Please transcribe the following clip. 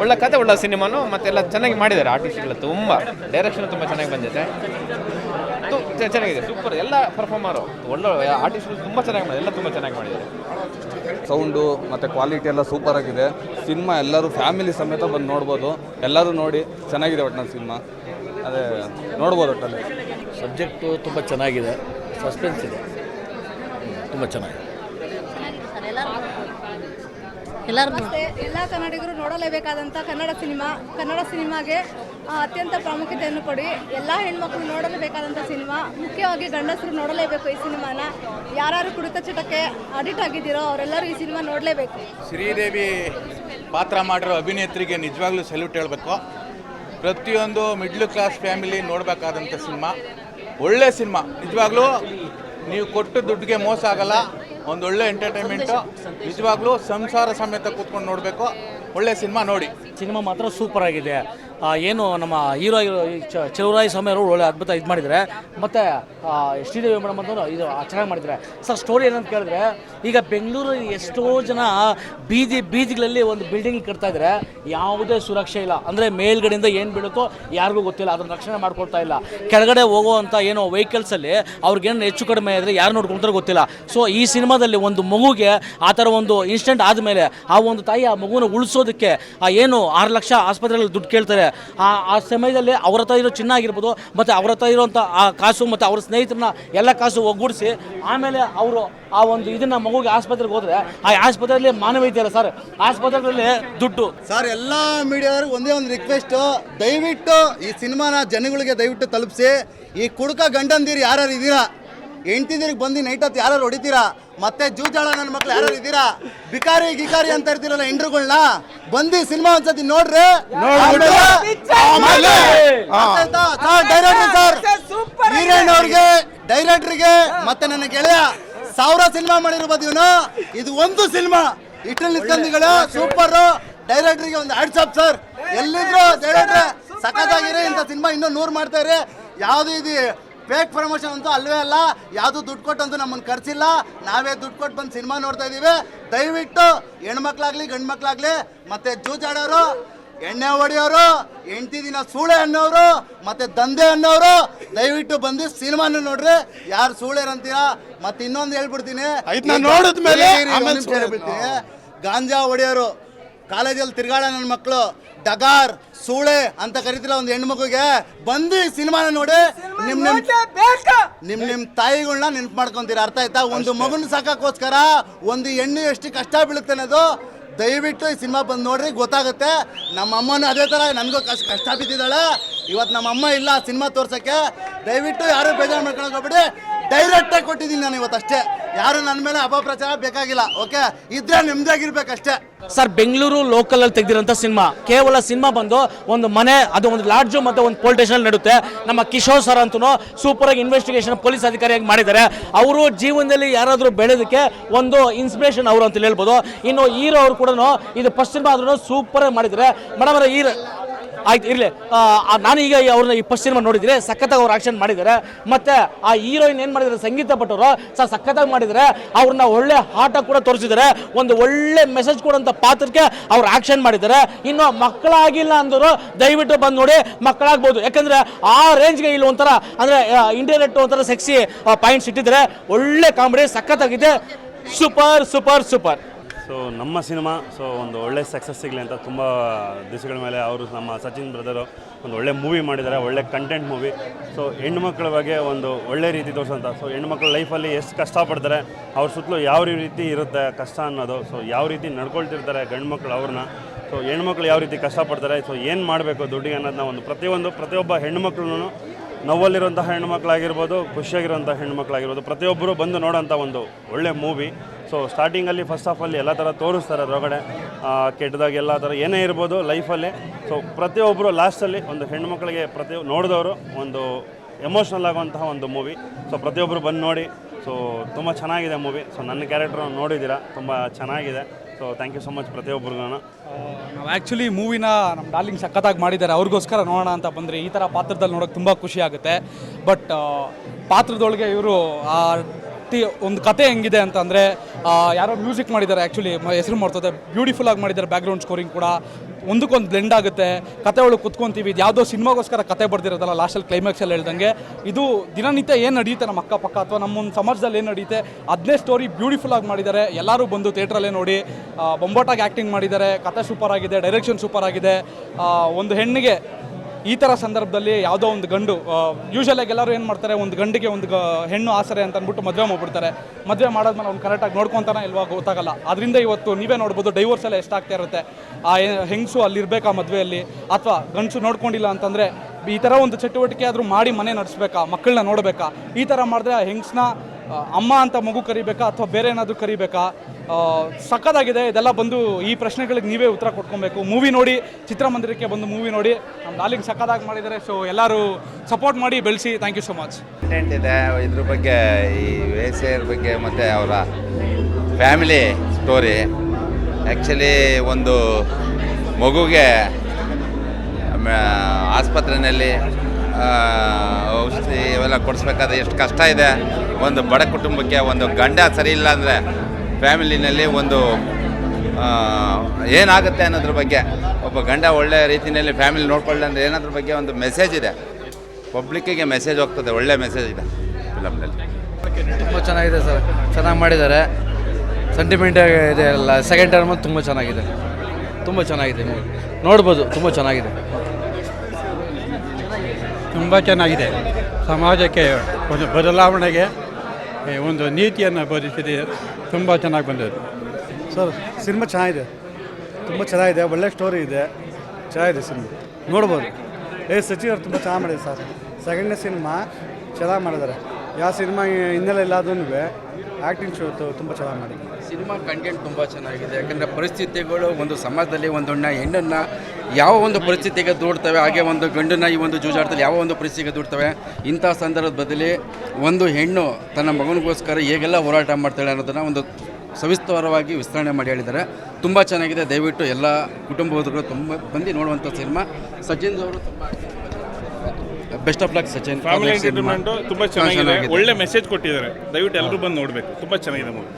ಒಳ್ಳೆ ಕತೆ ಒಳ್ಳೆ ಸಿನಿಮಾನು ಮತ್ತೆಲ್ಲ ಚೆನ್ನಾಗಿ ಮಾಡಿದ್ದಾರೆ ಆರ್ಟಿಸ್ಟ್ಗಳು ತುಂಬ. ಡೈರೆಕ್ಷನ್ ತುಂಬ ಚೆನ್ನಾಗಿ ಬಂದಿದೆ. ಚೆನ್ನಾಗಿದೆ ಸೂಪರ್ ಎಲ್ಲ ಪರ್ಫಾರ್ಮರು ಒಳ್ಳೆ ಆರ್ಟಿಸ್ಟ್ಗಳು ತುಂಬ ಚೆನ್ನಾಗಿ ಮಾಡಿದ್ದಾರೆ ಎಲ್ಲ ತುಂಬ ಚೆನ್ನಾಗಿ ಮಾಡಿದ್ದಾರೆ. ಸೌಂಡು ಮತ್ತು ಕ್ವಾಲಿಟಿ ಎಲ್ಲ ಸೂಪರ್ ಆಗಿದೆ. ಸಿನಿಮಾ ಎಲ್ಲರೂ ಫ್ಯಾಮಿಲಿ ಸಮೇತ ಬಂದು ನೋಡ್ಬೋದು. ಎಲ್ಲರೂ ನೋಡಿ ಚೆನ್ನಾಗಿದೆ ಒಟ್ಟಿನಲ್ಲಿ ಸಿನಿಮಾ. ಅದೇ ನೋಡ್ಬೋದು ಒಟ್ಟಲ್ಲಿ ಸಬ್ಜೆಕ್ಟು ತುಂಬ ಚೆನ್ನಾಗಿದೆ. ಸಸ್ಪೆನ್ಸ್ ಇದೆ. ತುಂಬ ಚೆನ್ನಾಗಿದೆ. ಎಲ್ಲರೂ ಮತ್ತೆ ಎಲ್ಲ ಕನ್ನಡಿಗರು ನೋಡಲೇಬೇಕಾದಂಥ ಕನ್ನಡ ಸಿನಿಮಾ ಕನ್ನಡ ಸಿನಿಮಾಗೆ ಆ, ಅತ್ಯಂತ ಪ್ರಾಮುಖ್ಯತೆಯನ್ನು ಕೊಡಿ. ಎಲ್ಲ ಹೆಣ್ಮಕ್ಳು ನೋಡಲೇಬೇಕಾದಂಥ ಸಿನಿಮಾ ಮುಖ್ಯವಾಗಿ ಗಂಡಸರು ನೋಡಲೇಬೇಕು ಈ ಸಿನಿಮಾನ. ಯಾರು ಕುಡಿತ ಚಟಕ್ಕೆ ಅಡಿಟ್ ಆಗಿದ್ದೀರೋ ಅವರೆಲ್ಲರೂ ಈ ಸಿನಿಮಾ ನೋಡಲೇಬೇಕು. ಶ್ರೀದೇವಿ ಪಾತ್ರ ಮಾಡಿರೋ ಅಭಿನೇತ್ರಿಗೆ ನಿಜವಾಗ್ಲೂ ಸೆಲ್ಯೂಟ್ ಹೇಳಬೇಕು. ಪ್ರತಿಯೊಂದು ಮಿಡ್ಲ್ ಕ್ಲಾಸ್ ಫ್ಯಾಮಿಲಿ ನೋಡಬೇಕಾದಂಥ ಸಿನಿಮಾ. ಒಳ್ಳೆ ಸಿನಿಮಾ. ನಿಜವಾಗ್ಲೂ ನೀವು ಕೊಟ್ಟು ದುಡ್ಡಿಗೆ ಮೋಸ ಆಗಲ್ಲ. ಒಂದು ಒಳ್ಳೆ ಎಂಟರ್ಟೈನ್ಮೆಂಟು ನಿಜವಾಗ್ಲೂ ಸಂಸಾರ ಸಮೇತ ಕೂತ್ಕೊಂಡು ನೋಡಬೇಕು. ಒಳ್ಳೆ ಸಿನಿಮಾ ನೋಡಿ. ಸಿನಿಮಾ ಮಾತ್ರ ಸೂಪರ್ ಆಗಿದೆ. ಏನು ನಮ್ಮ ಹೀರೋ ಚಲುವರಾಯ ಸ್ವಾಮಿ ಅವರು ಒಳ್ಳೆ ಅದ್ಭುತ ಇದು ಮಾಡಿದ್ದಾರೆ ಮತ್ತು ಶ್ರೀದೇವಿ ಮೇಡಮ್ ಅಂತ ಇದು ಚೆನ್ನಾಗಿ ಮಾಡಿದ್ದಾರೆ ಸರ್ ಸ್ಟೋರಿ ಏನಂತ ಕೇಳಿದ್ರೆ, ಈಗ ಬೆಂಗಳೂರು ಎಷ್ಟೋ ಜನ ಬೀದಿ, ಬೀದಿಗಳಲ್ಲಿ ಒಂದು ಬಿಲ್ಡಿಂಗ್ ಕಟ್ತಾ ಇದ್ದಾರೆ ಯಾವುದೇ ಸುರಕ್ಷೆ ಇಲ್ಲ. ಅಂದರೆ ಮೇಲ್ಗಡೆಯಿಂದ ಏನು ಬೀಳುತ್ತೋ ಯಾರಿಗೂ ಗೊತ್ತಿಲ್ಲ. ಅದನ್ನು ರಕ್ಷಣೆ ಮಾಡ್ಕೊಳ್ತಾ ಇಲ್ಲ. ಕೆಳಗಡೆ ಹೋಗುವಂಥ ಏನೋ ವೆಹಿಕಲ್ಸಲ್ಲಿ ಅವ್ರಿಗೇನು ಹೆಚ್ಚು ಕಡಿಮೆ ಆದರೆ ಯಾರು ನೋಡ್ಕೊಳ್ತಾರೋ ಗೊತ್ತಿಲ್ಲ. ಸೊ ಈ ಸಿನಿಮಾದಲ್ಲಿ ಒಂದು ಮಗುಗೆ ಆ ಥರ ಒಂದು ಇನ್ಸ್ಟೆಂಟ್ ಆದಮೇಲೆ ಆ ಒಂದು ತಾಯಿ ಆ ಮಗುನ ಉಳಿಸೋದಕ್ಕೆ, ಆ, ಏನು ಆರು ಲಕ್ಷ ಆಸ್ಪತ್ರೆಗಳಲ್ಲಿ ದುಡ್ಡು ಕೇಳ್ತಾರೆ. ಆ ಆ ಸಮಯದಲ್ಲಿ ಅವ್ರ ಹತ್ರ ಇರೋ ಚಿನ್ನ ಆಗಿರ್ಬೋದು, ಮತ್ತು ಅವ್ರ ಹತ್ರ ಇರೋಂಥ ಆ ಕಾಸು ಮತ್ತು ಅವ್ರ ಸ್ನೇಹಿತರನ್ನ ಎಲ್ಲ ಕಾಸು ಒಗ್ಗೂಡಿಸಿ, ಆಮೇಲೆ ಅವರು ಆ ಒಂದು ಇದನ್ನು ಮಗುಗೆ ಆಸ್ಪತ್ರೆಗೆ ಹೋದರೆ, ಆ ಆಸ್ಪತ್ರೆಯಲ್ಲಿ ಮಾನವೀಯತೆ ಇಲ್ಲ ಸರ್. ಆಸ್ಪತ್ರೆಗಳಲ್ಲಿ ದುಡ್ಡು. ಸರ್, ಎಲ್ಲ ಮೀಡಿಯಾದವ್ರಿಗೆ ಒಂದೇ ಒಂದು ರಿಕ್ವೆಸ್ಟ್ ದಯವಿಟ್ಟು ಈ ಸಿನಿಮಾನ ಜನಗಳಿಗೆ ದಯವಿಟ್ಟು ತಲುಪಿಸಿ. ಈ ಕುಡುಕ ಗಂಡಂದಿರು ಯಾರು ಇದ್ದೀರಾ ಹೆಂಡ್ತಿದಿರಿಗೆ ಬಂದು ನೈಟ್ ಹೊತ್ತು ಯಾರು ಹೊಡಿತೀರಾ? ಮತ್ತೆ ಜೂಜಾಳ ನನ್ನ ಮಕ್ಳು ಯಾರು ಇದ್ದೀರಾ? ಬಿಕಾರಿ ಗಿಕಾರಿ ಅಂತ ಇರ್ತೀರಲ್ಲ ಹೆಂಡ್ರುಗಳ್ನ ಬಂದಿ ಸಿನಿಮಾ ಒಂದ್ಸತಿ ನೋಡ್ರಿ. Director sir. ಹೀರೋಯಿನ್ ಅವ್ರಿಗೆ ಡೈರೆಕ್ಟರ್ಗೆ ಮತ್ತೆ ನನ್ನ ಗೆಳೆಯ ಸಾವಿರ ಸಿನಿಮಾ ಮಾಡಿರ್ಬೋದು ಇವನು. ಇದು ಒಂದು ಸಿನಿಮಾ. ಇಟ್ರಲ್ಲಿ ನಿಸ್ಕಂದಿಗಳ ಸೂಪರ್. ಡೈರೆಕ್ಟರ್ಗೆ ಒಂದು ಆಡ್ಸಪ್ ಸರ್. ಎಲ್ಲಿದ್ರು ಡೈರೆಕ್ಟರ್ ಸಖತ್ತಾಗಿರಿ ಇಂಥ ಸಿನಿಮಾ ಇನ್ನೂ ನೂರು ಮಾಡ್ತಾ ಇರಿ ಯಾವುದು ಇದು? ಫೇಕ್ ಪ್ರಮೋಷನ್ ಅಂತೂ ಅಲ್ಲವೇ ಅಲ್ಲ. ಯಾವುದು ದುಡ್ಡು ಕೊಟ್ಟಂತೂ ನಮ್ಮನ್ನು ಖರ್ಚಿಲ್ಲ ನಾವೇ ದುಡ್ಡು ಕೊಟ್ಟು ಬಂದು ಸಿನಿಮಾ ನೋಡ್ತಾ ಇದ್ದೀವಿ ದಯವಿಟ್ಟು ಹೆಣ್ಮಕ್ಳಾಗ್ಲಿ ಗಂಡು ಮಕ್ಳಾಗ್ಲಿ ಮತ್ತೆ ಜೂಜಾಡೋರು ಎಣ್ಣೆ ಹೊಡೆಯೋರು ಎಂಟಿ ದಿನ ಸೂಳೆ ಅನ್ನೋರು ಮತ್ತೆ ದಂಧೆ ಅನ್ನೋರು ದಯವಿಟ್ಟು ಬಂದು ಸಿನಿಮಾನ ನೋಡ್ರಿ. ಯಾರು ಸೂಳೆರಂತೀರಾ? ಮತ್ತೆ ಇನ್ನೊಂದು ಹೇಳ್ಬಿಡ್ತೀನಿ ನೋಡಿದ್ಮೇಲೆ ಹೇಳ್ಬಿಡ್ತೀನಿ. ಗಾಂಜಾ ಹೊಡೆಯೋರು. ಕಾಲೇಜಲ್ಲಿ ತಿರ್ಗಾಡ ನನ್ನ ಮಕ್ಕಳು ಡಗಾರ್ ಸೂಳೆ ಅಂತ ಕರಿತಿಲ್ಲ ಒಂದು ಹೆಣ್ಮಗುಗೆ. ಬಂದು ಈ ಸಿನಿಮಾನ ನೋಡಿ ನಿಮ್ ನಿಮ್ ನಿಮ್ ನಿಮ್ ತಾಯಿಗಳನ್ನ ನೆನ್ಪು ಮಾಡ್ಕೊಂತೀರ ಅರ್ಥ ಆಯ್ತಾ? ಒಂದು ಮಗುನ ಸಾಕಕ್ಕೋಸ್ಕರ ಒಂದು ಹೆಣ್ಣು ಎಷ್ಟು ಕಷ್ಟ ಬೀಳುತ್ತೆ ಅನ್ನೋದು ದಯವಿಟ್ಟು ಈ ಸಿನಿಮಾ ಬಂದು ನೋಡ್ರಿ ಗೊತ್ತಾಗುತ್ತೆ. ನಮ್ಮ ಅಮ್ಮನೂ ಅದೇ ಥರ ನನಗೂ ಕಷ್ಟ ಕಷ್ಟ ಬಿದ್ದಿದ್ದಾಳೆ. ಇವತ್ತು ನಮ್ಮ ಅಮ್ಮ ಇಲ್ಲ ಸಿನಿಮಾ ತೋರ್ಸಕ್ಕೆ. ದಯವಿಟ್ಟು ಯಾರು ಬೇಜಾರು ಮಾಡ್ಕೊಳಕ್ಕೆ ಹೋಗ್ಬಿಡಿ. ಡೈರೆಕ್ಟಾಗಿ ಕೊಟ್ಟಿದ್ದೀನಿ ನಾನು ಇವತ್ತು ಅಷ್ಟೇ ಯಾರು ನನ್ನ ಮೇಲೆ ಅಪಪ್ರಚಾರ ಬೇಕಾಗಿಲ್ಲ ಓಕೆ ಇದ್ರೆ ನಿಮ್ದಾಗಿರ್ಬೇಕಷ್ಟೇ. ಸರ್ ಬೆಂಗಳೂರು ಲೋಕಲ್ ಅಲ್ಲಿ ತೆಗೆದಿರೋಂಥ ಸಿನಿಮಾ, ಕೇವಲ ಸಿನಿಮಾ ಬಂದು ಒಂದು ಮನೆ, ಅದು ಒಂದು ಲಾಡ್ಜು ಮತ್ತು ಒಂದು ಪೊಲೀಸ್ ಸ್ಟೇಷನ್ ನಡುತ್ತೆ. ನಮ್ಮ ಕಿಶೋರ್ ಸರ್ ಅಂತೂ ಸೂಪರ್ ಆಗಿ ಇನ್ವೆಸ್ಟಿಗೇಷನ್ ಪೊಲೀಸ್ ಅಧಿಕಾರಿಯಾಗಿ ಮಾಡಿದ್ದಾರೆ. ಅವರು ಜೀವನದಲ್ಲಿ ಯಾರಾದರೂ ಬೆಳೆದಕ್ಕೆ ಒಂದು ಇನ್ಸ್ಪಿರೇಷನ್ ಅವರು ಅಂತ ಹೇಳ್ಬೋದು. ಇನ್ನು ಹೀರೋ ಅವರು ಕೂಡ ಇದು ಫಸ್ಟ್ ಸಿನಿಮಾ ಆದ್ರೂ ಸೂಪರ್ ಆಗಿ ಮಾಡಿದ್ದಾರೆ. ಮೇಡಮ್ ಅವರ ಆಯ್ತು, ಇರಲಿ. ನಾನು ಈಗ ಅವ್ರನ್ನ ಈ ಫಸ್ಟ್ ಸಿನಿಮಾ ನೋಡಿದ್ರೆ ಸಖತ್ತಾಗಿ ಅವ್ರು ಆಕ್ಷನ್ ಮಾಡಿದ್ದಾರೆ. ಮತ್ತೆ ಆ ಹೀರೋಯಿನ್ ಏನು ಮಾಡಿದ್ದಾರೆ? ಸಂಗೀತ ಪಟ್ಟವರು ಸರ್, ಸಖತ್ತಾಗಿ ಮಾಡಿದ್ದಾರೆ. ಅವ್ರನ್ನ ಒಳ್ಳೆ ಆಟ ಕೂಡ ತೋರಿಸಿದ್ದಾರೆ. ಒಂದು ಒಳ್ಳೆ ಮೆಸೇಜ್ ಕೊಡುವಂಥ ಪಾತ್ರಕ್ಕೆ ಅವ್ರು ಆಕ್ಷನ್ ಮಾಡಿದ್ದಾರೆ. ಇನ್ನು ಮಕ್ಕಳಾಗಿಲ್ಲ ಅಂದರು ದಯವಿಟ್ಟು ಬಂದು ನೋಡಿ, ಮಕ್ಕಳಾಗ್ಬೋದು. ಯಾಕಂದ್ರೆ ಆ ರೇಂಜ್ಗೆ ಇಲ್ಲಿ ಒಂಥರ, ಅಂದರೆ ಇಂಡಿಯನ್ ಒಂಥರ ಸೆಕ್ಸಿ ಪಾಯಿಂಟ್ಸ್ ಇಟ್ಟಿದ್ದಾರೆ. ಒಳ್ಳೆ ಕಾಮಿಡಿ ಸಖತ್ತಾಗಿದೆ. ಸೂಪರ್ ಸೂಪರ್ ಸೂಪರ್ ಸೊ ನಮ್ಮ ಸಿನಿಮಾ ಸೊ ಒಂದು ಒಳ್ಳೆ ಸಕ್ಸಸ್ ಸಿಗಲಿ ಅಂತ ತುಂಬ ದಿವಸಗಳ ಮೇಲೆ ಅವರು ನಮ್ಮ ಸಚಿನ್ ಬ್ರದರು ಒಂದು ಒಳ್ಳೆ ಮೂವಿ ಮಾಡಿದ್ದಾರೆ, ಒಳ್ಳೆ ಕಂಟೆಂಟ್ ಮೂವಿ ಸೊ ಹೆಣ್ಮಕ್ಳ ಬಗ್ಗೆ ಒಂದು ಒಳ್ಳೆ ರೀತಿ ತೋರಿಸೋಂಥ ಸೊ ಹೆಣ್ಮಕ್ಳ ಲೈಫಲ್ಲಿ ಎಷ್ಟು ಕಷ್ಟಪಡ್ತಾರೆ, ಅವ್ರ ಸುತ್ತಲೂ ಯಾವ ರೀತಿ ಇರುತ್ತೆ ಕಷ್ಟ ಅನ್ನೋದು ಸೊ ಯಾವ ರೀತಿ ನಡ್ಕೊಳ್ತಿರ್ತಾರೆ ಗಂಡು ಮಕ್ಕಳು ಅವ್ರನ್ನ ಸೊ ಹೆಣ್ಮಕ್ಳು ಯಾವ ರೀತಿ ಕಷ್ಟಪಡ್ತಾರೆ ಸೊ ಏನು ಮಾಡಬೇಕು ದುಡ್ಡಿಗೆ ಅನ್ನೋದನ್ನ ಒಂದು ಪ್ರತಿಯೊಂದು, ಪ್ರತಿಯೊಬ್ಬ ಹೆಣ್ಮಕ್ಳು ನೋವಲ್ಲಿರುವಂತಹ ಹೆಣ್ಮಕ್ಳಾಗಿರ್ಬೋದು ಖುಷಿಯಾಗಿರುವಂಥ ಹೆಣ್ಮಕ್ಳಾಗಿರ್ಬೋದು ಪ್ರತಿಯೊಬ್ಬರು ಬಂದು ನೋಡೋಂಥ ಒಂದು ಒಳ್ಳೆ ಮೂವಿ ಸೊ ಸ್ಟಾರ್ಟಿಂಗಲ್ಲಿ ಫಸ್ಟ್ ಆಫ್ ಆಲ್ ಎಲ್ಲ ಥರ ತೋರಿಸ್ತಾರೆ ಅದರೊಳಗಡೆ. ಕೆಟ್ಟದಾಗ ಎಲ್ಲ ಥರ ಏನೇ ಇರ್ಬೋದು ಲೈಫಲ್ಲಿ ಸೊ ಪ್ರತಿಯೊಬ್ಬರು ಲಾಸ್ಟಲ್ಲಿ ಒಂದು ಹೆಣ್ಮಕ್ಳಿಗೆ ಪ್ರತಿ ನೋಡಿದವರು ಒಂದು ಎಮೋಷ್ನಲ್ ಆಗುವಂತಹ ಒಂದು ಮೂವಿ ಸೊ ಪ್ರತಿಯೊಬ್ಬರು ಬಂದು ನೋಡಿ. ಸೊ ತುಂಬ ಚೆನ್ನಾಗಿದೆ ಮೂವಿ ಸೊ ನನ್ನ ಕ್ಯಾರೆಕ್ಟರ್ ನೋಡಿದ್ದೀರಾ? ತುಂಬ ಚೆನ್ನಾಗಿದೆ. So thank you so much ಪ್ರತಿಯೊಬ್ಬರಿಗೂ ನಾವು ಆ್ಯಕ್ಚುಲಿ ಮೂವಿನ ನಮ್ಮ ಡಾರ್ಲಿಂಗ್ ಸಖತ್ತಾಗಿ ಮಾಡಿದ್ದಾರೆ. ಅವ್ರಿಗೋಸ್ಕರ ನೋಡೋಣ ಅಂತ ಬಂದರೆ ಈ ಥರ ಪಾತ್ರದಲ್ಲಿ ನೋಡೋಕೆ ತುಂಬ ಖುಷಿ ಆಗುತ್ತೆ. ಬಟ್ ಪಾತ್ರದೊಳಗೆ ಇವರು ವ್ಯಕ್ತಿ ಒಂದು ಕತೆ ಹೆಂಗಿದೆ ಅಂತಂದರೆ ಯಾರೋ ಮ್ಯೂಸಿಕ್ ಮಾಡಿದ್ದಾರೆ ಆ್ಯಕ್ಚುಲಿ ಹೆಸರು ಮಾಡ್ತದೆ ಬ್ಯೂಟಿಫುಲ್ ಆಗಿ ಮಾಡಿದ್ದಾರೆ ಬ್ಯಾಕ್ಗ್ರೌಂಡ್ ಸ್ಕೋರಿಂಗ್ ಕೂಡ. ಒಂದಕ್ಕೊಂದು ಬ್ಲೆಂಡ್ ಆಗುತ್ತೆ. ಕತೆ ಒಳಗೆ ಕುತ್ಕೊಂತೀವಿ. ಇದು ಯಾವುದೋ ಸಿನಿಮಾಗೋಸ್ಕರ ಕತೆ ಬರ್ದಿರೋದಲ್ಲ ಲಾಸ್ಟಲ್ಲಿ ಕ್ಲೈಮ್ಯಾಕ್ಸಲ್ಲಿ ಹೇಳ್ದಂಗೆ. ಇದು ದಿನನಿತ್ಯ ಏನು ನಡೆಯುತ್ತೆ ನಮ್ಮ ಅಕ್ಕಪಕ್ಕ ಅಥವಾ ನಮ್ಮೊಂದು ಸಮಾಜದಲ್ಲಿ ಏನು ನಡೆಯುತ್ತೆ ಅದನ್ನೇ ಸ್ಟೋರಿ ಬ್ಯೂಟಿಫುಲ್ ಆಗಿ ಮಾಡಿದ್ದಾರೆ. ಎಲ್ಲರೂ ಬಂದು ಥಿಯೇಟ್ರಲ್ಲೇ ನೋಡಿ ಬೊಂಬಾಟಾಗಿ ಆ್ಯಕ್ಟಿಂಗ್ ಮಾಡಿದ್ದಾರೆ. ಕತೆ ಸೂಪರ್ ಆಗಿದೆ ಡೈರೆಕ್ಷನ್ ಸೂಪರ್ ಆಗಿದೆ. ಒಂದು ಹೆಣ್ಣಿಗೆ ಈ ಥರ ಸಂದರ್ಭದಲ್ಲಿ ಯಾವುದೋ ಒಂದು ಗಂಡು ಯೂಶಲಾಗಿ ಎಲ್ಲರೂ ಏನು ಮಾಡ್ತಾರೆ, ಒಂದು ಗಂಡಿಗೆ ಒಂದು ಹೆಣ್ಣು ಆಸರೆ ಅಂತ ಅಂದ್ಬಿಟ್ಟು ಮದುವೆ ಮಾಡ್ಬಿಡ್ತಾರೆ. ಮದುವೆ ಮಾಡೋದ್ಮೇಲೆ ಅವ್ನು ಕರೆಕ್ಟಾಗಿ ನೋಡ್ಕೊತಾನೆ ಇಲ್ವಾ ಗೊತ್ತಾಗಲ್ಲ. ಅದರಿಂದ ಇವತ್ತು ನೀವೇ ನೋಡ್ಬೋದು ಡೈವೋರ್ಸ್ ಎಲ್ಲ ಎಷ್ಟಾಗ್ತಾ ಇರುತ್ತೆ. ಆ ಹೆಂಗಸು ಅಲ್ಲಿರಬೇಕಾ ಮದುವೆಯಲ್ಲಿ? ಅಥವಾ ಗಂಡಸು ನೋಡ್ಕೊಂಡಿಲ್ಲ ಅಂತಂದರೆ ಈ ಥರ ಒಂದು ಚಟುವಟಿಕೆ ಆದರೂ ಮಾಡಿ ಮನೆ ನಡೆಸ್ಬೇಕಾ ಮಕ್ಕಳನ್ನ ನೋಡಬೇಕಾ? ಈ ಥರ ಮಾಡಿದ್ರೆ ಆ ಹೆಂಗಸನ್ನ ಅಮ್ಮ ಅಂತ ಮಗು ಕರಿಬೇಕಾ ಅಥವಾ ಬೇರೆ ಏನಾದರೂ ಕರಿಬೇಕಾ? ಸಖತ್ತಾಗಿದೆ. ಇದೆಲ್ಲ ಬಂದು ಈ ಪ್ರಶ್ನೆಗಳಿಗೆ ನೀವೇ ಉತ್ತರ ಕೊಟ್ಕೊಬೇಕು. ಮೂವಿ ನೋಡಿ, ಚಿತ್ರಮಂದಿರಕ್ಕೆ ಬಂದು ಮೂವಿ ನೋಡಿ. ನಮ್ಮ ಡಾರ್ಲಿಂಗ್ ಸಕ್ಕದಾಗಿ ಮಾಡಿದ್ದಾರೆ. ಸೊ ಎಲ್ಲರೂ ಸಪೋರ್ಟ್ ಮಾಡಿ, ಬೆಳೆಸಿ. ಥ್ಯಾಂಕ್ ಯು ಸೊ ಮಚ್ ಇದೆ. ಇದ್ರ ಬಗ್ಗೆ, ಈ ವೇಸೆಯರ್ ಬಗ್ಗೆ ಮತ್ತು ಅವರ ಫ್ಯಾಮಿಲಿ ಸ್ಟೋರಿ ಆ್ಯಕ್ಚುಲಿ ಒಂದು ಮಗುಗೆ ಆಸ್ಪತ್ರೆಯಲ್ಲಿ ಔಷಧಿ ಇವೆಲ್ಲ ಕೊಡಿಸ್ಬೇಕಾದ್ರೆ ಎಷ್ಟು ಕಷ್ಟ ಇದೆ. ಒಂದು ಬಡ ಕುಟುಂಬಕ್ಕೆ ಒಂದು ಗಂಡ ಸರಿ ಇಲ್ಲ ಅಂದರೆ ಫ್ಯಾಮಿಲಿನಲ್ಲಿ ಒಂದು ಆ, ಏನಾಗುತ್ತೆ ಅನ್ನೋದ್ರ ಬಗ್ಗೆ ಒಬ್ಬ ಗಂಡ ಒಳ್ಳೆಯ ರೀತಿಯಲ್ಲಿ ಫ್ಯಾಮಿಲಿ ನೋಡ್ಕೊಳ್ಳಿ ಅಂದರೆ ಏನಾದ್ರ ಬಗ್ಗೆ ಒಂದು ಮೆಸೇಜ್ ಇದೆ. ಪಬ್ಲಿಕ್ಕಿಗೆ ಮೆಸೇಜ್ ಹೋಗ್ತದೆ ಒಳ್ಳೆ ಮೆಸೇಜ್ ಇದೆ ಫಿಲಮ್ನಲ್ಲಿ ತುಂಬ ಚೆನ್ನಾಗಿದೆ ಸರ್. ಚೆನ್ನಾಗಿ ಮಾಡಿದ್ದಾರೆ. ಸೆಂಟಿಮೆಂಟ್ ಇದೆ ಅಲ್ಲ ಸೆಕೆಂಡ್ ಟರ್ಮ್ ತುಂಬ ಚೆನ್ನಾಗಿದೆ. ತುಂಬ ಚೆನ್ನಾಗಿದೆ. ನೋಡ್ಬೋದು ತುಂಬ ಚೆನ್ನಾಗಿದೆ. ತುಂಬ ಚೆನ್ನಾಗಿದೆ. ಸಮಾಜಕ್ಕೆ ಒಂದು ಬದಲಾವಣೆಗೆ ಒಂದು ನೀತಿಯನ್ನು ಬೋಧಿಸಿದೆ. ತುಂಬ ಚೆನ್ನಾಗಿ ಬಂದಿದೆ ಸರ್ ಸಿನಿಮಾ ಚೆನ್ನಾಗಿದೆ. ತುಂಬ ಚೆನ್ನಾಗಿದೆ. ಒಳ್ಳೆ ಸ್ಟೋರಿ ಇದೆ. ಚೆನ್ನಾಗಿದೆ ಸಿನಿಮಾ. ನೋಡ್ಬೋದು. ಏ ಸಚಿವರು ಅವ್ರು ತುಂಬ ಚೆನ್ನಾಗಿ ಮಾಡಿದೆ ಸರ್. ಸೆಕೆಂಡ್ನೇ ಸಿನಿಮಾ ಚೆನ್ನಾಗಿ ಮಾಡಿದ್ದಾರೆ. ಯಾವ ಸಿನಿಮಾ ಹಿನ್ನೆಲೆ ಇಲ್ಲ ಅದೂ ಆ್ಯಕ್ಟಿಂಗ್ ಶೋ ತುಂಬ ಚೆನ್ನಾಗಿ ಮಾಡಿದೆ ಸಿನಿಮಾ ಕಂಟೆಂಟ್ ತುಂಬ ಚೆನ್ನಾಗಿದೆ. ಯಾಕಂದರೆ ಪರಿಸ್ಥಿತಿಗಳು ಒಂದು ಸಮಾಜದಲ್ಲಿ ಒಂದೊಂದು ಹೆಣ್ಣನ್ನು ಯಾವ ಒಂದು ಪರಿಸ್ಥಿತಿಗೆ ದೂಡ್ತವೆ? ಹಾಗೆ ಒಂದು ಗಂಡನ ಈ ಒಂದು ಜೂಜಾಟದಲ್ಲಿ ಯಾವ ಒಂದು ಪರಿಸ್ಥಿತಿಗೆ ದೂಡ್ತವೆ? ಇಂಥ ಸಂದರ್ಭದಲ್ಲಿ ಒಂದು ಹೆಣ್ಣು ತನ್ನ ಮಗನಿಗೋಸ್ಕರ ಹೇಗೆಲ್ಲ ಹೋರಾಟ ಮಾಡ್ತಾಳೆ ಅನ್ನೋದನ್ನು ಒಂದು ಸವಿಸ್ತಾರವಾಗಿ ವಿಸ್ತರಣೆ ಮಾಡಿ ಹೇಳಿದ್ದಾರೆ. ತುಂಬ ಚೆನ್ನಾಗಿದೆ. ದಯವಿಟ್ಟು ಎಲ್ಲ ಕುಟುಂಬದವರು ತುಂಬ ಬಂದು ನೋಡುವಂಥ ಸಿನಿಮಾ. ಸಚಿನ್ ಅವರು best of luck Sachin. Family entertainment ತುಂಬ ಚೆನ್ನಾಗಿದೆ. ಒಳ್ಳೆ ಮೆಸೇಜ್ ಕೊಟ್ಟಿದ್ದಾರೆ. ದಯವಿಟ್ಟು ಎಲ್ಲರೂ ಬಂದು ನೋಡಬೇಕು. ತುಂಬ ಚೆನ್ನಾಗಿದೆ ಮೂವಿ